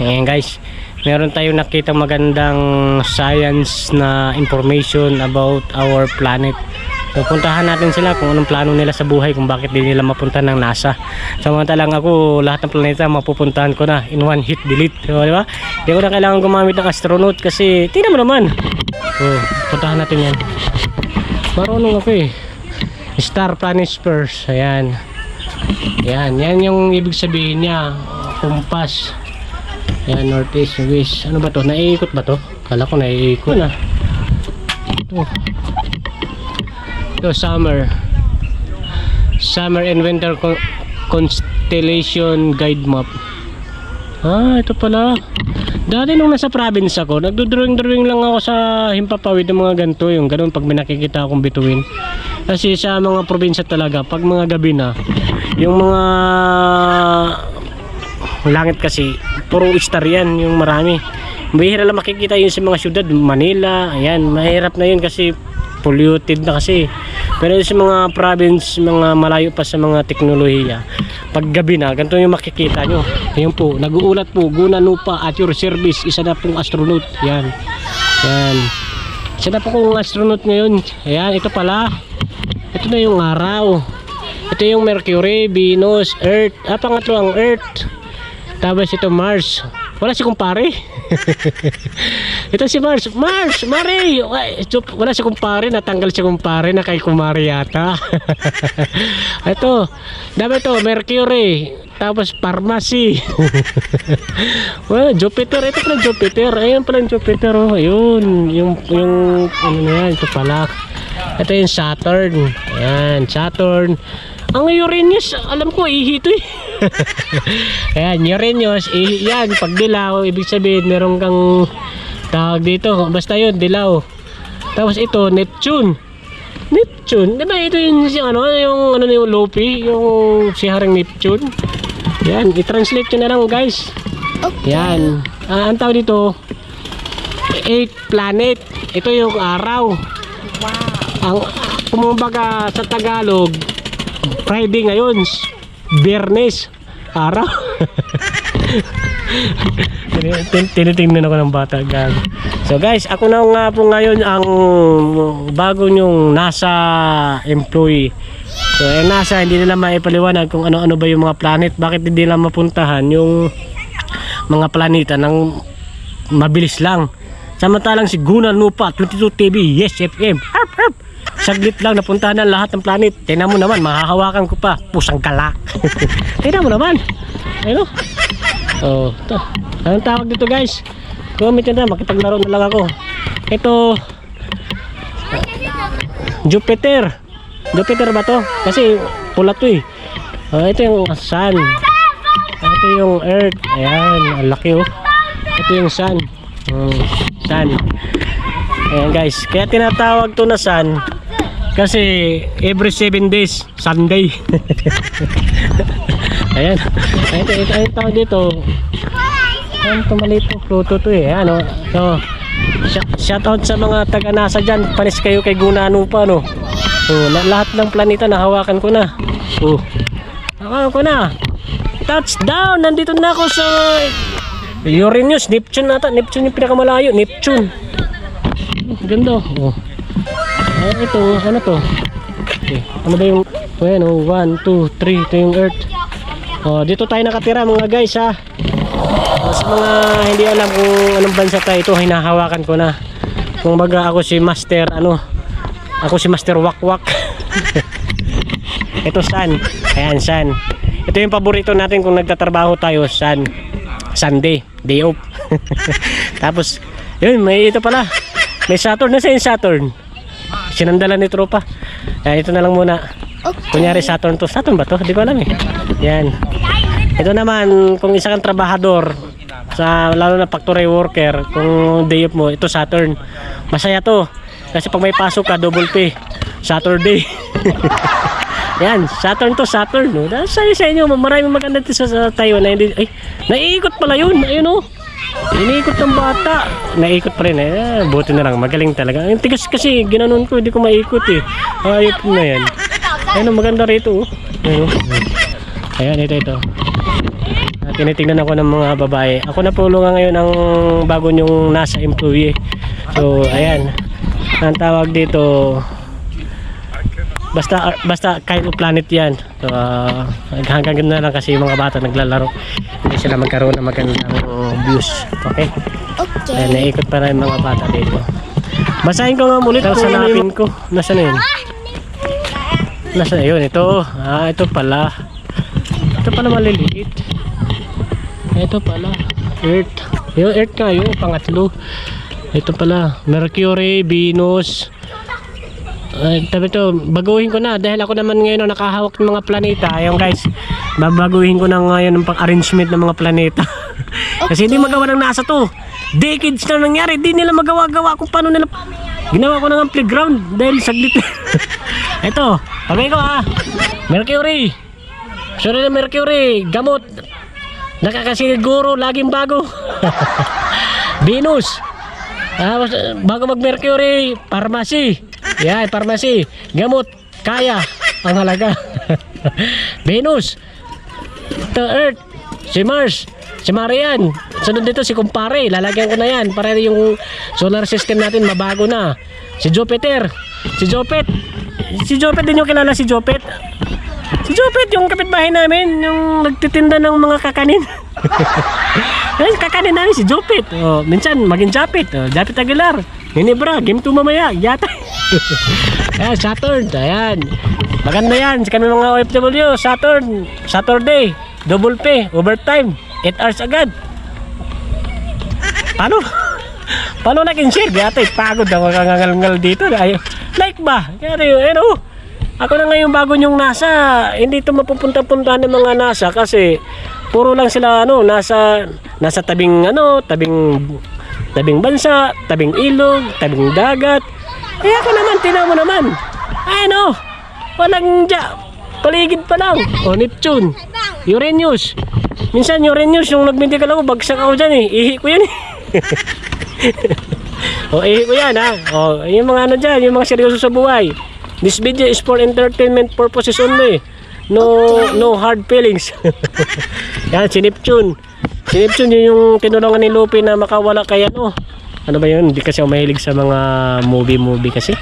Ayan guys, meron tayong nakita magandang science na information about our planet. So puntahan natin sila kung anong plano nila sa buhay, kung bakit di nila mapunta ng NASA. Samantalang ako, lahat ng planeta mapupuntahan ko na in one hit delete. So, di ba? Hindi ko na kailangan gumamit ng astronaut kasi tingnan mo naman. Oh, puntahan natin yan. Marunong ako eh. Star Planet Spurs. Ayan. Yan, yan yung ibig sabihin niya. Kumpas. Yan, northeast, west. Ano ba to? Naiikot ba to? Kala ko naiikot na. Ito. Ito, summer. Summer and winter con- constellation guide map. Ah, ito pala. Dati nung nasa province ako, nagdodrawing-drawing lang ako sa himpapawid ng mga ganito, yung ganun pag may nakikita akong bituin. Kasi sa mga probinsya talaga, pag mga gabi na, yung mga langit kasi, puro star yan, yung marami. Bihira lang makikita yun sa mga syudad, Manila, ayan, mahirap na yun kasi polluted na kasi. Pero sa mga province, mga malayo pa sa mga teknolohiya, pag gabi na, ganito yung makikita nyo. Ayun po, nag-uulat po, Guna Nupa at your service, isa na pong astronaut. Yan. Yan. Isa na po astronaut ngayon. Ayan, ito pala. Ito na yung araw. Ito yung Mercury, Venus, Earth. Ah, pangatlo ang Earth. Tapos ito Mars. Wala si kumpare. ito si Mars. Mars! Ito, Wala si kumpare. Natanggal si kumpare na kay kumare yata. ito. Dami ito. Mercury. Tapos pharmacy. well, Jupiter. Ito pala Jupiter. Ayun pala Jupiter. Oh. Ayun. Yung, yung, ano na yan. Ito pala. Ito yung Saturn. Ayan. Saturn. Ang Uranus, alam ko, ihi ito eh. Ayan, Uranus, ihi yan. Pag dilaw, ibig sabihin, meron kang tawag dito. Basta yun, dilaw. Tapos ito, Neptune. Neptune. Di ba ito yung, yung ano, yung, ano yung Lopi, yung si Haring Neptune. Yan, i-translate nyo na lang guys. Yan. Ah, ang tawag dito, eight planet. Ito yung araw. Ang kumbaga sa Tagalog, Friday ngayon, Biyernes, araw. Tin- Tinitingnan ako ng bata gago. So guys, ako na nga po ngayon ang bago nyong NASA employee. So eh, NASA hindi nila maipaliwanag kung ano-ano ba yung mga planet, bakit hindi nila mapuntahan yung mga planeta ng mabilis lang. Samantalang si Gunnar Nupa, 22 TV, Yes FM. Saglit lang napuntahan ng lahat ng planet. Tingnan mo naman, mahahawakan ko pa. Pusang galak. Tingnan mo naman. Ayun o. Oh, to. Anong tawag dito guys? Comment nyo na, makipaglaro na lang ako. Ito, Jupiter. Jupiter ba to? Kasi pula to eh. Oh, ito yung sun. Ito yung earth. Ayan, ang laki oh. Ito yung sun. Hmm, sun. Ayan guys, kaya tinatawag to na sun kasi every 7 days, Sunday. Ayan. Ayan, ito, ito, ito, dito. Ayan, tumaliit to. Pluto to eh. Ayan, oh. So, sh- shout out sa mga taga nasa dyan. Panis kayo kay Gunano pa, no? Oh, la- lahat ng planeta nahawakan ko na. Oh. Hawakan ko na. Touchdown! Nandito na ako sa Uranus, Neptune nata. Neptune yung pinakamalayo. Neptune. Oh, Ganda. Oh. Ay, ito, ano to? Okay. Ano ba yung, oh, 1, 2, 3, ito yung earth. Oh, dito tayo nakatira mga guys ha. Oh, sa mga hindi alam kung anong bansa tayo, ito hinahawakan ko na. Kung baga ako si Master, ano, ako si Master Wak Wak. ito San, ayan San. Ito yung paborito natin kung nagtatrabaho tayo, San. Sunday, day off. Tapos, yun, may ito pala. May Saturn, nasa yung Saturn? Sinandalan ni tropa. Ayan, ito na lang muna. Kunyari Saturn to. Saturn ba to? Hindi ko alam eh. Yan. Ito naman, kung isa kang trabahador, sa lalo na factory worker, kung day off mo, ito Saturn. Masaya to. Kasi pag may pasok ka, double pay. Saturday. Yan, Saturn to Saturn. No? Dahil sa, sa inyo, maraming maganda dito sa, sa Taiwan na hindi, ay, naiikot pala yun. Ayun oh. Iniikot ng bata. Naikot pa rin eh. Buti na lang. Magaling talaga. Yung tigas kasi, ginanon ko. Hindi ko maikot eh. Ayop na yan. Ayun, maganda rito. Oh. Ayun. Ayan, ito, ito. At tinitingnan ako ng mga babae. Ako na po nga ngayon ang bago nyong nasa employee. So, ayan. Ang tawag dito, basta basta kind of planet yan. So, ah, hanggang na lang kasi yung mga bata naglalaro. Hindi sila magkaroon ng magandang views. Okay? Ayan, naikot pa na yung mga bata dito. Basahin ko nga ulit kung hanapin ko. Nasaan na yun? Nasaan yun? Ito. Ah, ito pala. Ito pala maliliit. Ito pala. Earth. Yung Earth nga yun, pangatlo. Ito pala. Mercury, Venus. Ay, tabi to, baguhin ko na dahil ako naman ngayon ang nakahawak ng mga planeta. Ayun guys, babaguhin ko na ngayon ang pang-arrangement ng mga planeta. Kasi hindi magawa ng NASA to. Decades na nangyari, di nila magawa-gawa kung paano nila Ginawa ko na ng playground dahil saglit. Ito, sabi ko ah. Mercury. Sorry na Mercury, gamot. Nakakasiguro, laging bago. Venus. Ah, bago mag Mercury, pharmacy. Yan, pharmacy. Gamot, kaya ang halaga. Venus. The Earth. Si Mars. Si Marian. Sunod dito si Kumpare. Lalagyan ko na yan para yung solar system natin mabago na. Si Jupiter. Si Jopet. Si Jopet din yung kilala si Jopet. Si Jopet yung kapitbahay namin. Yung nagtitinda ng mga kakanin. Ay, kakanin namin si Jopet. Oh, minsan maging Japit. Oh, Japit Aguilar. Ninibra, game 2 mamaya. Yata. Ayan, Saturn. Ayan. Maganda yan. Kami mga OFW. Saturn. Saturday. Double pay. Overtime. 8 hours agad. Paano? Paano naging share? Gata, pagod ako kangangal dito. Ay, like ba? Kaya yun, eh, no? Ako na ngayon bago yung NASA, hindi ito mapupunta-punta ng mga NASA kasi puro lang sila ano, nasa nasa tabing ano, tabing tabing bansa, tabing ilog, tabing dagat. Eh ako naman, tina mo naman. Ay no, walang dya, paligid pa lang. O Neptune, Uranus. Minsan Uranus yung nagmedical ako, bagsak ako dyan eh. Ihi ko yan eh. o ihi ko yan ha. O yung mga ano dyan, yung mga seryoso sa buhay. This video is for entertainment purposes only. No no hard feelings. yan, si Neptune. Si yun yung tinulungan ni Luffy na makawala kay ano. Ano ba yun? Hindi kasi ako mahilig sa mga movie-movie kasi.